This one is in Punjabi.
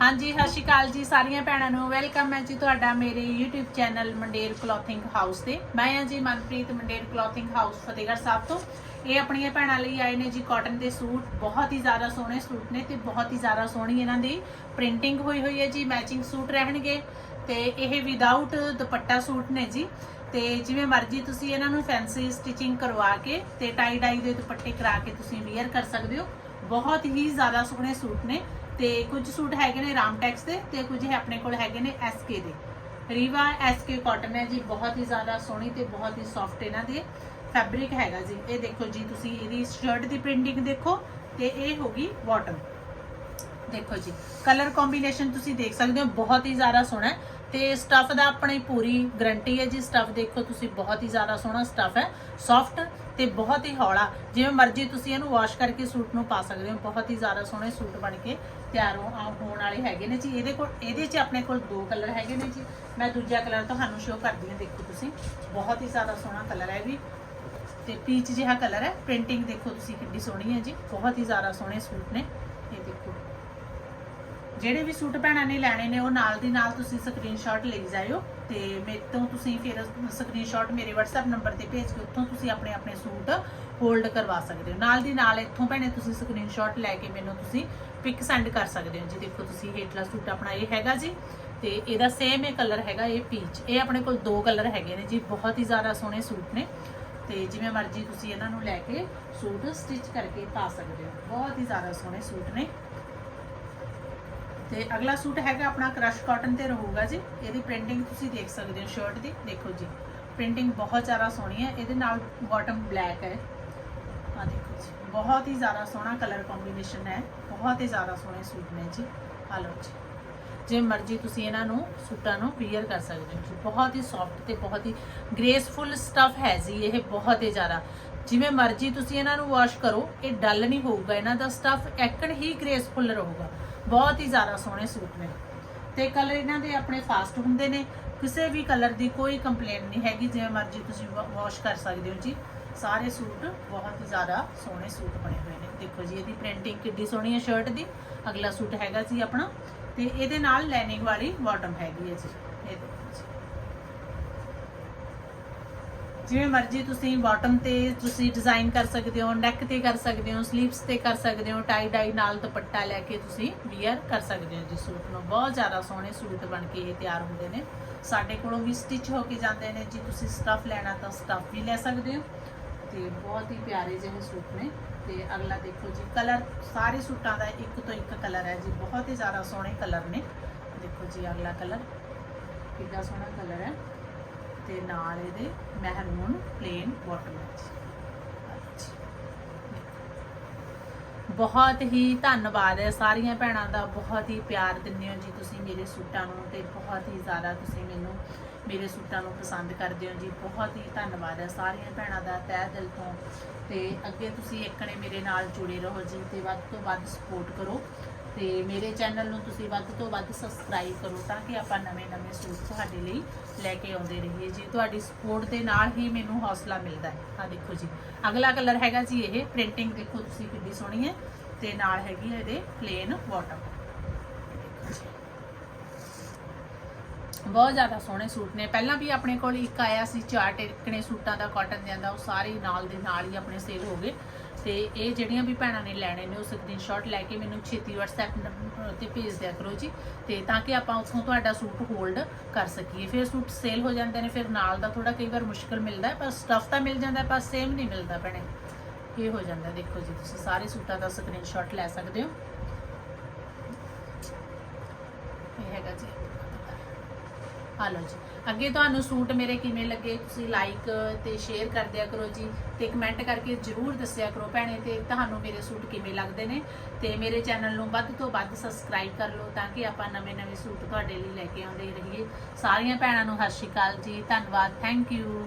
ਹਾਂਜੀ, ਸਤਿ ਸ਼੍ਰੀ ਅਕਾਲ ਜੀ ਸਾਰੀਆਂ ਭੈਣਾਂ ਨੂੰ। ਵੈਲਕਮ ਹੈ ਜੀ ਤੁਹਾਡਾ ਮੇਰੇ YouTube channel Mander clothing house ਤੇ। ਮੈਂ ਹਾਂ ਜੀ ਮਨਪ੍ਰੀਤ ਮੰਡੇਰ ਕਲੋਥਿੰਗ ਹਾਊਸ ਫਤਿਹਗੜ੍ਹ ਸਾਹਿਬ ਤੋਂ। ਇਹ ਆਪਣੀਆਂ ਭੈਣਾਂ ਲਈ ਆਏ ਨੇ ਜੀ ਕਾਟਨ ਦੇ ਸੂਟ। ਬਹੁਤ ਹੀ ਜ਼ਿਆਦਾ ਸੋਹਣੇ ਸੂਟ ਨੇ ਤੇ ਬਹੁਤ ਹੀ ਜ਼ਿਆਦਾ ਸੋਹਣੀ ਇਹਨਾਂ ਦੀ ਪ੍ਰਿੰਟਿੰਗ ਹੋਈ ਹੋਈ ਹੈ ਜੀ ਮੈਚਿੰਗ ਸੂਟ ਰਹਿਣਗੇ। ਤੇ ਇਹ ਵਿਦਆਊਟ ਦੁਪੱਟਾ ਸੂਟ ਨੇ ਜੀ। ਤੇ ਜਿਵੇਂ ਮਰਜ਼ੀ ਤੁਸੀਂ ਇਹਨਾਂ ਨੂੰ ਫੈਂਸੀ ਸਟਿਚਿੰਗ ਕਰਵਾ ਕੇ ਤੇ ਟਾਈ ਡਾਈ ਦੇ ਦੁਪੱਟੇ ਕਰਾ ਕੇ ਤੁਸੀਂ ਵੇਅਰ ਕਰ ਸਕਦੇ ਹੋ। ਬਹੁਤ ਹੀ ਜ਼ਿਆਦਾ ਸੋਹਣੇ ਸੂਟ ਨੇ। ਤੇ ਕੁਝ ਸੂਟ ਹੈਗੇ ਨੇ ਰਾਮਟੈਕਸ ਦੇ ਤੇ ਕੁਝ ਹੈ ਆਪਣੇ ਕੋਲ ਹੈਗੇ ਨੇ ਐਸਕੇ ਦੇ। ਰੀਵਾ ਐਸਕੇ ਕਾਟਨ ਹੈ ਜੀ, ਬਹੁਤ ਹੀ ਜ਼ਿਆਦਾ ਸੋਹਣੀ ਤੇ ਬਹੁਤ ਹੀ ਸੌਫਟ ਇਹਨਾਂ ਦੇ ਫੈਬਰਿਕ ਹੈਗਾ ਜੀ। ਇਹ ਦੇਖੋ ਜੀ, ਤੁਸੀਂ ਇਹਦੀ ਸ਼ਰਟ ਦੀ ਪ੍ਰਿੰਟਿੰਗ ਦੇਖੋ ਤੇ ਇਹ ਹੋਗੀ ਬਾਟਮ ਦੇਖੋ ਜੀ ਕਲਰ ਕੰਬੀਨੇਸ਼ਨ ਤੁਸੀਂ ਦੇਖ ਸਕਦੇ ਹੋ, ਬਹੁਤ ਹੀ ਜ਼ਿਆਦਾ ਸੋਹਣਾ ਹੈ। ਤੇ ਸਟਫ ਦਾ ਆਪਣੀ ਪੂਰੀ ਗਰੰਟੀ ਹੈ ਜੀ। ਸਟਫ ਦੇਖੋ, ਤੁਸੀਂ ਬਹੁਤ ਹੀ ਜ਼ਿਆਦਾ ਸੋਹਣਾ ਸਟਫ ਹੈ। ਸੌਫਟ ਤੇ ਬਹੁਤ ਹੀ ਹੌਲਾ। ਜਿਵੇਂ ਮਰਜ਼ੀ ਤੁਸੀਂ ਇਹਨੂੰ ਵਾਸ਼ ਕਰਕੇ ਸੂਟ ਨੂੰ ਪਾ ਸਕਦੇ ਹੋ। ਬਹੁਤ ਹੀ ਜ਼ਿਆਦਾ ਸੋਹਣੇ ਸੂਟ ਬਣ ਕੇ ਤਿਆਰ ਹੋ ਹੋਣ ਵਾਲੇ ਹੈਗੇ ਨੇ ਜੀ। ਇਹਦੇ ਕੋਲ ਇਹਦੇ 'ਚ ਆਪਣੇ ਕੋਲ ਦੋ ਕਲਰ ਹੈਗੇ ਨੇ ਜੀ। ਮੈਂ ਦੂਜਾ ਕਲਰ ਤੁਹਾਨੂੰ ਸ਼ੋਅ ਕਰਦੀ ਹਾਂ। ਦੇਖੋ ਤੁਸੀਂ। ਬਹੁਤ ਹੀ ਜ਼ਿਆਦਾ ਸੋਹਣਾ ਕਲਰ ਹੈ ਵੀ। ਤੇ ਪੀਚ ਜਿਹਾ ਕਲਰ ਹੈ। ਪ੍ਰਿੰਟਿੰਗ ਦੇਖੋ ਤੁਸੀਂ ਕਿੰਨੀ ਸੋਹਣੀ ਹੈ ਜੀ। ਬਹੁਤ ਹੀ ਜ਼ਿਆਦਾ ਸੋਹਣੇ ਸੂਟ ਨੇ। ਇਹ ਦੇਖੋ। ਜਿਹੜੇ ਵੀ ਸੂਟ ਭੈਣਾਂ ਨੇ ਲੈਣੇ ਨੇ, ਉਹ ਨਾਲ ਦੀ ਨਾਲ ਤੁਸੀਂ ਸਕਰੀਨਸ਼ਾਟ ਲਈ ਜਾਇਓ ਤੇ ਮੇਰੇ ਤੋਂ ਤੁਸੀਂ ਫਿਰ ਸਕਰੀਨਸ਼ਾਟ ਮੇਰੇ WhatsApp ਨੰਬਰ ਤੇ ਭੇਜ ਕੇ ਉੱਥੋਂ ਤੁਸੀਂ ਆਪਣੇ ਆਪਣੇ ਸੂਟ ਹੋਲਡ ਕਰਵਾ ਸਕਦੇ ਹੋ। ਨਾਲ ਦੀ ਨਾਲ ਇੱਥੋਂ ਭੈਣੇ ਤੁਸੀਂ ਸਕਰੀਨਸ਼ਾਟ ਲੈ ਕੇ ਮੈਨੂੰ ਤੁਸੀਂ ਪਿਕ ਸੈਂਡ ਕਰ ਸਕਦੇ ਹੋ। ਜੀ ਦੇਖੋ ਤੁਸੀਂ ਹੇਠਲਾ ਸੂਟ ਆਪਣਾ ਇਹ ਹੈਗਾ ਜੀ ਤੇ ਇਹਦਾ ਸੇਮ ਇਹ ਕਲਰ ਹੈਗਾ ਇਹ ਪੀਚ ਇਹ ਆਪਣੇ ਕੋਲ ਦੋ ਕਲਰ ਹੈਗੇ ਨੇ ਜੀ, ਬਹੁਤ ਹੀ ਜ਼ਿਆਦਾ ਸੋਹਣੇ ਸੂਟ ਨੇ ਤੇ ਜਿਵੇਂ ਮਰਜ਼ੀ ਤੁਸੀਂ ਇਹਨਾਂ ਨੂੰ ਲੈ ਕੇ ਸੂਟ ਸਟਿਚ ਕਰਕੇ ਪਾ ਸਕਦੇ ਹੋ। ਬਹੁਤ ਹੀ ਜ਼ਿਆਦਾ ਸੋਹਣੇ ਸੂਟ ਨੇ। ਤੇ ਅਗਲਾ ਸੂਟ ਹੈਗਾ ਆਪਣਾ ਕ੍ਰਸ਼ ਕਾਟਨ ਤੇ ਰਹੂਗਾ ਜੀ। ਇਹਦੀ ਪ੍ਰਿੰਟਿੰਗ ਤੁਸੀਂ ਦੇਖ ਸਕਦੇ ਹੋ ਸ਼ਰਟ ਦੀ। ਦੇਖੋ ਜੀ, ਪ੍ਰਿੰਟਿੰਗ ਬਹੁਤ ਜ਼ਿਆਦਾ ਸੋਹਣੀ ਹੈ। ਇਹਦੇ ਨਾਲ ਬਾਟਮ ਬਲੈਕ ਹੈ। ਆ ਦੇਖੋ ਜੀ, ਬਹੁਤ ਹੀ ਜ਼ਿਆਦਾ ਸੋਹਣਾ ਕਲਰ ਕੰਬੀਨੇਸ਼ਨ ਹੈ। ਬਹੁਤ ਹੀ ਜ਼ਿਆਦਾ ਸੋਹਣੇ ਸੂਟ ਨੇ ਜੀ। ਆ ਲਓ ਜੀ। ਜੇ ਮਰਜ਼ੀ ਤੁਸੀਂ ਇਹਨਾਂ ਨੂੰ, ਸੂਟਾਂ ਨੂੰ ਵੇਅਰ ਕਰ ਸਕਦੇ ਹੋ ਜੀ। ਬਹੁਤ ਹੀ ਸੌਫਟ ਤੇ ਬਹੁਤ ਹੀ ਗ੍ਰੇਸਫੁਲ ਸਟਫ ਹੈ ਜੀ ਇਹ। ਬਹੁਤ ਹੀ ਜ਼ਿਆਦਾ। ਜਿਵੇਂ ਮਰਜ਼ੀ ਤੁਸੀਂ ਇਹਨਾਂ ਨੂੰ ਵਾਸ਼ ਕਰੋ, ਇਹ ਡਲ ਨਹੀਂ ਹੋਊਗਾ। ਇਹਨਾਂ ਦਾ ਸਟਫ ਐਕਣ ਹੀ ਗ੍ਰੇਸਫੁਲ ਰਹੂਗਾ। ਬਹੁਤ ਹੀ ਜ਼ਿਆਦਾ ਸੋਹਣੇ ਸੂਟ ਨੇ। ਤੇ ਕਲਰ ਇਹਨਾਂ ਦੇ ਆਪਣੇ ਫਾਸਟ ਹੁੰਦੇ ਨੇ। ਕਿਸੇ ਵੀ ਕਲਰ ਦੀ ਕੋਈ ਕੰਪਲੇਨ ਨਹੀਂ ਹੈਗੀ, ਜਿਵੇਂ ਮਰਜ਼ੀ ਤੁਸੀਂ ਵਾਸ਼ ਕਰ ਸਕਦੇ ਹੋ ਜੀ। ਸਾਰੇ ਸੂਟ ਬਹੁਤ ਹੀ ਜ਼ਿਆਦਾ ਸੋਹਣੇ ਸੂਟ ਬਣੇ ਹੋਏ ਨੇ। ਦੇਖੋ ਜੀ, ਇਹਦੀ ਪ੍ਰਿੰਟਿੰਗ ਕਿੱਡੀ ਸੋਹਣੀ ਹੈ ਸ਼ਰਟ ਦੀ। ਅਗਲਾ ਸੂਟ ਹੈਗਾ ਜੀ ਆਪਣਾ। ਤੇ ਇਹਦੇ ਨਾਲ ਲਾਈਨਿੰਗ ਵਾਲੀ ਬਾਟਮ ਹੈਗੀ ਹੈ ਜੀ। ਇਹ ਦੇਖੋ ਜੀ ਜਿਵੇਂ ਮਰਜ਼ੀ ਤੁਸੀਂ ਬਾਟਮ ਤੇ ਤੁਸੀਂ ਡਿਜ਼ਾਈਨ ਕਰ ਸਕਦੇ ਹੋ ਨੈਕ ਤੇ ਕਰ ਸਕਦੇ ਹੋ ਸਲੀਵਸ ਤੇ ਕਰ ਸਕਦੇ ਹੋ ਟਾਈ ਡਾਈ ਨਾਲ ਦੁਪੱਟਾ ਲੈ ਕੇ ਤੁਸੀਂ ਵੀਅਰ ਕਰ ਸਕਦੇ ਹੋ ਜੀ ਸੂਟ ਨੂੰ। ਬਹੁਤ ਜ਼ਿਆਦਾ ਸੋਹਣੇ ਸੂਟ ਬਣ ਕੇ ਇਹ ਤਿਆਰ ਹੁੰਦੇ ਨੇ। ਸਾਡੇ ਕੋਲੋਂ ਵੀ ਸਟਿਚ ਹੋ ਕੇ ਜਾਂਦੇ ਨੇ ਜੀ, ਤੁਸੀਂ ਸਟਫ ਲੈਣਾ ਤਾਂ ਸਟਫ ਵੀ ਲੈ ਸਕਦੇ ਹੋ। ਤੇ ਬਹੁਤ ਹੀ ਪਿਆਰੇ ਜਿਹੇ ਸੂਟ ਨੇ। ਤੇ ਅਗਲਾ ਦੇਖੋ ਜੀ ਕਲਰ ਸਾਰੇ ਸੂਟਾਂ ਦਾ ਇੱਕ ਤੋਂ ਇੱਕ ਕਲਰ ਹੈ ਜੀ। ਬਹੁਤ ਹੀ ਜ਼ਿਆਦਾ ਸੋਹਣੇ ਕਲਰ ਨੇ। ਦੇਖੋ ਜੀ ਅਗਲਾ ਕਲਰ ਕਿੰਨਾ ਸੋਹਣਾ ਕਲਰ ਹੈ। ਤੇ ਨਾਲ ਇਹਦੇ ਮਹਿਰੂਨ ਪਲੇਨ ਬਾਟਮ ਬਹੁਤ ਹੀ ਧੰਨਵਾਦ ਹੈ ਸਾਰੀਆਂ ਭੈਣਾਂ ਦਾ, ਬਹੁਤ ਹੀ ਪਿਆਰ ਦਿੰਦੇ ਹੋ ਜੀ ਤੁਸੀਂ ਮੇਰੇ ਸੂਟਾਂ ਨੂੰ ਤੇ ਬਹੁਤ ਹੀ ਜ਼ਿਆਦਾ ਤੁਸੀਂ ਮੈਨੂੰ ਮੇਰੇ ਸੂਟਾਂ ਨੂੰ ਪਸੰਦ ਕਰਦੇ ਹੋ ਜੀ। ਬਹੁਤ ਹੀ ਧੰਨਵਾਦ ਹੈ ਸਾਰੀਆਂ ਭੈਣਾਂ ਦਾ ਤਹਿ ਦਿਲ ਤੋਂ ਤੇ ਅੱਗੇ ਤੁਸੀਂ ਇੱਕਣੇ ਮੇਰੇ ਨਾਲ ਜੁੜੇ ਰਹੋ ਜੀ ਤੇ ਵੱਧ ਤੋਂ ਵੱਧ ਸਪੋਰਟ ਕਰੋ। ਤੇ ਮੇਰੇ ਚੈਨਲ ਨੂੰ ਤੁਸੀਂ ਵੱਧ ਤੋਂ ਵੱਧ ਸਬਸਕ੍ਰਾਈਬ ਕਰੋ ਤਾਂ ਕਿ ਆਪਾਂ ਨਵੇਂ-ਨਵੇਂ ਸੂਟ ਤੁਹਾਡੇ ਲਈ ਲੈ ਕੇ ਆਉਂਦੇ ਰਹੀਏ। ਜੀ ਤੁਹਾਡੀ ਸਪੋਰਟ ਦੇ ਨਾਲ ਹੀ ਮੈਨੂੰ ਹੌਸਲਾ ਮਿਲਦਾ ਹੈ। ਆ ਦੇਖੋ ਜੀ, ਅਗਲਾ ਕਲਰ ਹੈਗਾ ਜੀ ਇਹ ਪ੍ਰਿੰਟਿੰਗ ਦੇਖੋ ਤੁਸੀਂ ਕਿੰਨੀ ਸੋਹਣੀ ਹੈ ਤੇ ਨਾਲ ਹੈਗੀ ਹੈ ਇਹਦੇ ਪਲੇਨ ਬਾਟਮ ਬਹੁਤ ਜ਼ਿਆਦਾ ਸੋਹਣੇ ਸੂਟ ਨੇ। ਪਹਿਲਾਂ ਵੀ ਆਪਣੇ ਕੋਲ ਇੱਕ ਆਇਆ ਸੀ, ਚਾਰ ਇਕਣੇ ਸੂਟਾਂ ਦਾ ਕਾਟਨ ਦੇ ਆਂਦਾ ਉਹ ਸਾਰੇ ਨਾਲ ਦੇ ਨਾਲ ਹੀ ਆਪਣੇ ਸੇਲ ਹੋ ਗਏ। ਤੇ ਇਹ ਜਿਹੜੀਆਂ ਵੀ ਭੈਣਾਂ ਨੇ ਲੈਣੇ ਨੇ, ਉਹ ਸਕਰੀਨਸ਼ਾਟ ਲੈ ਕੇ ਮੈਨੂੰ ਛੇਤੀ WhatsApp ਤੇ ਭੇਜ ਦਿਆ ਕਰੋ ਜੀ। ਤੇ ਤਾਂ ਕਿ ਆਪਾਂ ਉੱਥੋਂ ਤੁਹਾਡਾ ਸੂਟ ਹੋਲਡ ਕਰ ਸਕੀਏ। ਫਿਰ ਸੂਟ ਸੇਲ ਹੋ ਜਾਂਦੇ ਨੇ, ਫਿਰ ਨਾਲ ਦਾ ਥੋੜਾ ਕਈ ਵਾਰ ਮੁਸ਼ਕਲ ਮਿਲਦਾ ਪਰ ਸਟਫ ਤਾਂ ਮਿਲ ਜਾਂਦਾ ਪਰ ਸੇਮ ਨਹੀਂ ਮਿਲਦਾ ਭੈਣੇ। ਇਹ ਹੋ ਜਾਂਦਾ, ਦੇਖੋ ਜੀ, ਤੁਸੀਂ ਸਾਰੇ ਸੂਟਾਂ ਦਾ ਸਕਰੀਨਸ਼ਾਟ ਲੈ ਸਕਦੇ ਹੋ ਇਹ ਹੈਗਾ ਜੀ ਆ ਲਓ ਜੀ। ਅੱਗੇ ਤੁਹਾਨੂੰ ਸੂਟ ਮੇਰੇ ਕਿਵੇਂ ਲੱਗੇ ਤੁਸੀਂ ਲਾਈਕ ਤੇ ਸ਼ੇਅਰ ਕਰ ਦਿਆ ਕਰੋ ਜੀ ਤੇ ਕਮੈਂਟ ਕਰਕੇ ਜਰੂਰ ਦੱਸਿਆ ਕਰੋ ਭੈਣੇ ਤੇ ਤੁਹਾਨੂੰ ਮੇਰੇ ਸੂਟ ਕਿਵੇਂ ਲੱਗਦੇ ਨੇ ਤੇ ਮੇਰੇ ਚੈਨਲ ਨੂੰ ਵੱਧ ਤੋਂ ਵੱਧ ਸਬਸਕ੍ਰਾਈਬ ਕਰ ਲਓ ਤਾਂ ਕਿ ਆਪਾਂ ਨਵੇਂ-ਨਵੇਂ ਸੂਟ ਤੁਹਾਡੇ ਲਈ ਲੈ ਕੇ ਆਉਂਦੇ ਰਹੀਏ। ਸਾਰੀਆਂ ਭੈਣਾਂ ਨੂੰ ਸਤਿ ਸ਼੍ਰੀ ਅਕਾਲ ਜੀ, ਧੰਨਵਾਦ ਥੈਂਕ ਯੂ